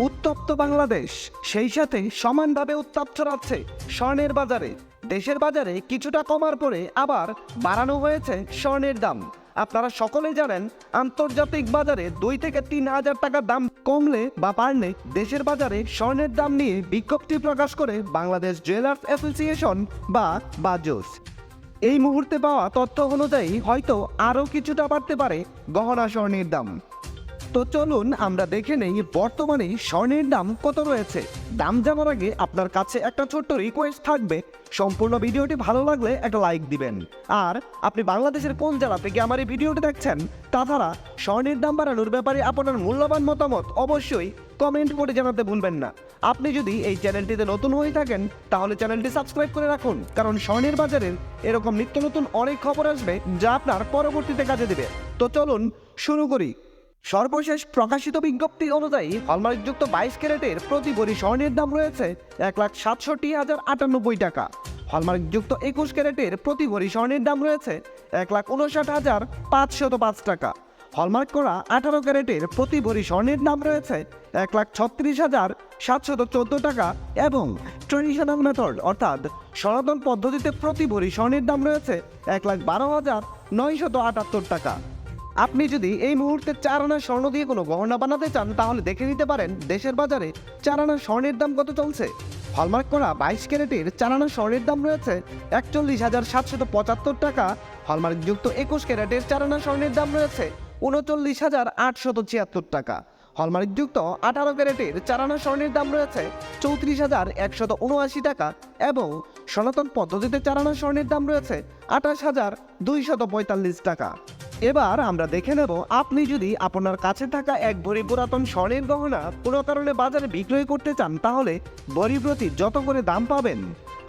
উত্তপ্ত বাংলাদেশ। সেই সাথে সমানভাবে উত্তাপ ছড়াচ্ছে স্বর্ণের বাজারে। দেশের বাজারে কিছুটা কমার পরে আবার বাড়ানো হয়েছে স্বর্ণের দাম। আপনারা সকলেই জানেন, আন্তর্জাতিক বাজারে দুই থেকে তিন হাজার টাকা দাম কমলে বা পারলে দেশের বাজারে স্বর্ণের দাম নিয়ে বিজ্ঞপ্তি প্রকাশ করে বাংলাদেশ জুয়েলার্স অ্যাসোসিয়েশন বা বাজোস। এই মুহূর্তে পাওয়া তথ্য অনুযায়ী হয়তো আরও কিছুটা বাড়তে পারে গহনা স্বর্ণের দাম। তো চলুন আমরা দেখে নেই বর্তমানে স্বর্ণের দাম কত রয়েছে। দাম জানার আগে আপনার কাছে একটা ছোট্ট রিকোয়েস্ট থাকবে। সম্পূর্ণ ভিডিওটি ভালো লাগলে একটা লাইক দিবেন। আর আপনি বাংলাদেশের কোন জেলা থেকে আমার এই ভিডিওটি দেখছেন তাছাড়া স্বর্ণের দাম বাড়ানোর ব্যাপারে আপনার মূল্যবান মতামত অবশ্যই কমেন্ট করে জানাতে ভুলবেন না। আপনি যদি এই চ্যানেলটিতে নতুন হয়ে থাকেন, তাহলে চ্যানেলটি সাবস্ক্রাইব করে রাখুন, কারণ স্বর্ণের বাজারের এরকম নিত্য নতুন অনেক খবর আসবে, যা আপনার পরবর্তীতে কাজে দেবে। তো চলুন শুরু করি। সর্বশেষ প্রকাশিত বিজ্ঞপ্তি অনুযায়ী হলমার্কযুক্ত বাইশ ক্যারেটের প্রতি ভরি স্বর্ণের দাম রয়েছে এক লাখ সাতষট্টি হাজার আটানব্বই টাকা। হলমার্কযুক্ত একুশ ক্যারেটের প্রতি ভরি স্বর্ণের দাম রয়েছে এক লাখ উনষাট হাজার পাঁচশত পাঁচ টাকা। হলমার্ক করা আঠারো ক্যারেটের প্রতি ভরি স্বর্ণের দাম রয়েছে এক লাখ ছত্রিশ হাজার সাতশত চোদ্দ টাকা এবং ট্রেডিশনাল মেথড অর্থাৎ সনাতন পদ্ধতিতে প্রতি ভরি স্বর্ণের দাম রয়েছে এক লাখ বারো হাজার নয়শত আটাত্তর টাকা। আপনি যদি এই মুহূর্তে চার আনা স্বর্ণ দিয়ে কোনো গহনা বানাতে চান, তাহলে দেখে নিতে পারেন দেশের বাজারে চার আনা স্বর্ণের দাম কত চলছে। হলমার্ক করা বাইশ ক্যারেটের চার আনা স্বর্ণের দাম রয়েছে একচল্লিশ হাজার সাতশত পঁচাত্তর টাকা। হলমার্ক যুক্ত একুশ ক্যারেটের চার আনা স্বর্ণের দাম রয়েছে উনচল্লিশ হাজার আটশত ছিয়াত্তর টাকা। হলমার্কযুক্ত আঠারো ক্যারেটের চারানা স্বর্ণের দাম রয়েছে চৌত্রিশ হাজার একশত উনআশি টাকা এবং সনাতন পদ্ধতিতে চারানা স্বর্ণের দাম রয়েছে আঠাশ হাজার দুইশত পঁয়তাল্লিশ টাকা। এবার আমরা দেখে নেব, আপনি যদি আপনার কাছে থাকা এক ভরি পুরাতন স্বর্ণের গহনা কোনো কারণে বাজারে বিক্রয় করতে চান, তাহলে ভরি প্রতি যত করে দাম পাবেন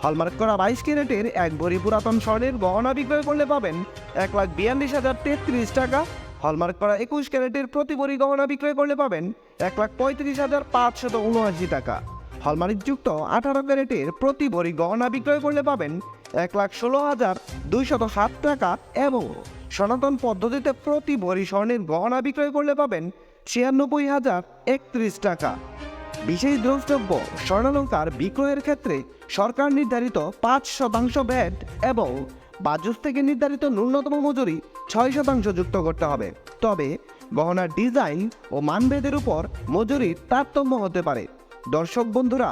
হলমার্ক করা বাইশ ক্যারেটের এক ভরি পুরাতন স্বর্ণের গহনা বিক্রয় করলে পাবেন এক লাখ বিয়াল্লিশ হাজার তেত্রিশ টাকা। হলমার্ক করা একুশ ক্যারেটের প্রতি ভরি গহনা বিক্রয় করলে পাবেন এক লাখ পঁয়ত্রিশ হাজার পাঁচশত উনআশি টাকা। হলমার্কযুক্ত আঠারো ক্যারেটের প্রতি ভরি গহনা বিক্রয় করলে পাবেন এক লাখ ষোলো হাজার দুইশত সাত টাকা এবং সনাতন পদ্ধতিতে প্রতি ভরি স্বর্ণের গহনা বিক্রয় করলে পাবেন ছিয়ানব্বই হাজার একত্রিশ টাকা। বিশেষ দ্রষ্টব্য, স্বর্ণালঙ্কার বিক্রয়ের ক্ষেত্রে সরকার নির্ধারিত পাঁচ শতাংশ ভ্যাট এবং বাজুস থেকে নির্ধারিত ন্যূনতম মজুরি ছয় শতাংশ যুক্ত করতে হবে। তবে গহনার ডিজাইন ও মানভেদের উপর মজুরির তারতম্য হতে পারে। দর্শক বন্ধুরা